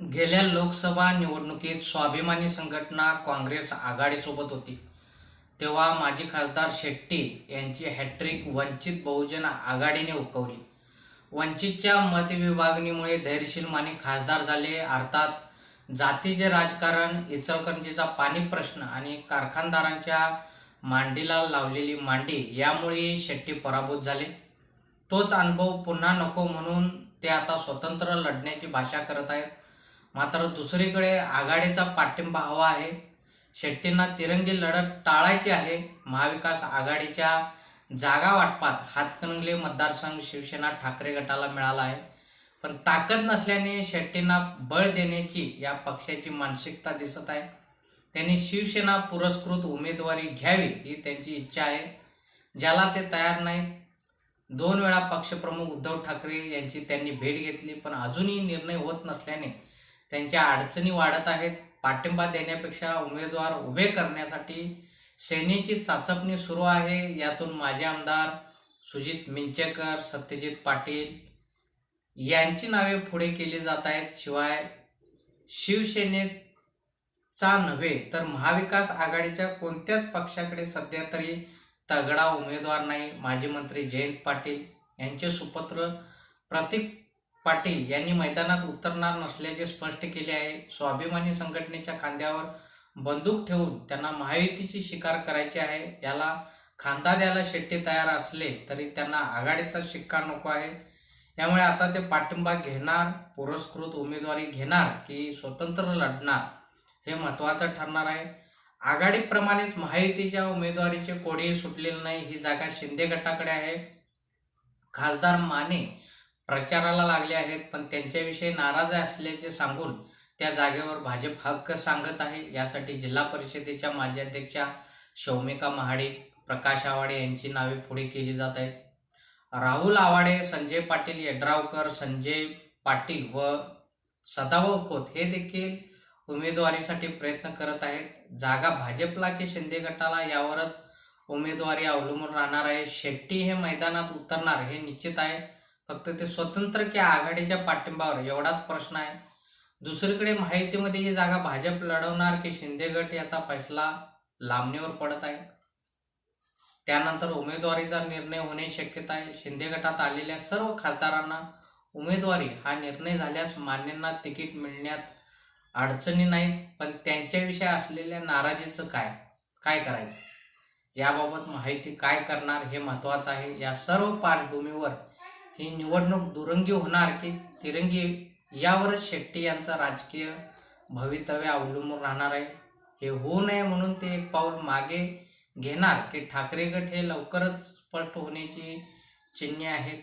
गेल्या लोकसभा निवडणुकीत स्वाभिमानी संघटना काँग्रेस आघाडीसोबत होती. तेव्हा माजी खासदार शेट्टी यांची हॅट्रिक वंचित बहुजन आघाडीने उकवली. वंचितच्या मतविभागणीमुळे धैर्यशील माने खासदार झाले. अर्थात जातीचे राजकारण इचलकरंजीचा पाणी प्रश्न आणि कारखानदारांच्या मांडीला लावलेली मांडी यामुळे शेट्टी पराभूत झाले. तोच अनुभव पुन्हा नको म्हणून ते आता स्वतंत्र लढण्याची भाषा करत आहेत. मात्र दुसरीकडे आघाडीचा पाठिंबा हवा आहे. शेट्टींना तिरंगी लढत टाळायची आहे. महाविकास आघाडीच्या जागा वाटपात हातकणंगले मतदारसंघ शिवसेना ठाकरे गटाला मिळाला आहे. पण ताकद नसल्याने शेट्टींना बळ देण्याची या पक्षाची मानसिकता दिसत आहे. त्यांनी शिवसेना पुरस्कृत उमेदवारी घ्यावी ही त्यांची इच्छा आहे. ज्याला ते तयार नाहीत. दोन वेळा पक्षप्रमुख उद्धव ठाकरे यांची त्यांनी भेट घेतली पण अजूनही निर्णय होत नसल्याने त्यांच्या अडचणी वाढत आहेत. पाठिंबा देण्यापेक्षा उमेदवार उभे करण्यासाठी सेनेची चाचपणी सुरू आहे. यातून माजी आमदार सुजित मिंचेकर सत्यजित पाटील यांची नावे पुढे केली जात आहेत. शिवाय शिवसेनेचा नव्हे तर महाविकास आघाडीच्या कोणत्याच पक्षाकडे सध्या तरी तगडा उमेदवार नाही. माजी मंत्री जयंत पाटील यांचे सुपुत्र प्रतीक पाटील यांनी मैदानात उतरणार नसल्याचे स्पष्ट केले आहे. स्वाभिमानी संघटनेच्या खांद्यावर बंदूक ठेवून त्यांना महायुतीची शिकार करायची आहे. याला खांदा द्यायला शेट्टी तयार असले तरी त्यांना आघाडीचा शिक्का नको आहे. यामुळे आता ते पाठिंबा घेणार पुरस्कृत उमेदवारी घेणार की स्वतंत्र लढणार हे महत्वाचं ठरणार आहे. आघाडीप्रमाणेच महायुतीच्या उमेदवारीचे कोडेही सुटलेले नाही. ही जागा शिंदे गटाकडे आहे. खासदार माने प्रचाराला लागले आहेत पण त्यांच्याविषयी नाराज असल्याचे सांगून त्या जागेवर भाजप हक्क सांगत आहे. यासाठी जिल्हा परिषदेच्या माजी अध्यक्षा शौमिका महाडिक प्रकाश आवाडे यांची नावे पुढे केली जात आहेत. राहुल आवाडे संजय पाटील यड्रावकर संजय पाटील व सदाभाऊ खोत हे देखील उमेदवारीसाठी प्रयत्न करत आहेत. जागा भाजपला की शिंदे गटाला यावरच उमेदवारी अवलंबून राहणार आहे. शेट्टी हे मैदानात उतरणार हे निश्चित आहे. फक्त ते स्वतंत्र किंवा आघाडीच्या पाठिंबावर एवढाच प्रश्न आहे. दुसरीकडे माहितीमध्ये ही जागा भाजप लढवणार की शिंदे गट याचा फैसला लांबणीवर पडत आहे. त्यानंतर उमेदवारीचा निर्णय होणे शक्यता आहे. शिंदे गटात आलेल्या सर्व खासदारांना उमेदवारी हा निर्णय झाल्यास मान्यांना तिकीट मिळण्यात अडचणी नाहीत. पण त्यांच्याविषयी असलेल्या नाराजीचं काय? काय करायचं? याबाबत माहिती काय करणार हे महत्वाचं आहे. या सर्व पार्श्वभूमीवर ही निवडणूक दुरंगी होणार की तिरंगी यावरच शेट्टी यांचा राजकीय भवितव्य अवलंबून राहणार आहे. हे होऊ नये म्हणून ते एक पाऊल मागे घेणार की ठाकरे गट हे लवकरच स्पष्ट होण्याची चिन्हे आहेत.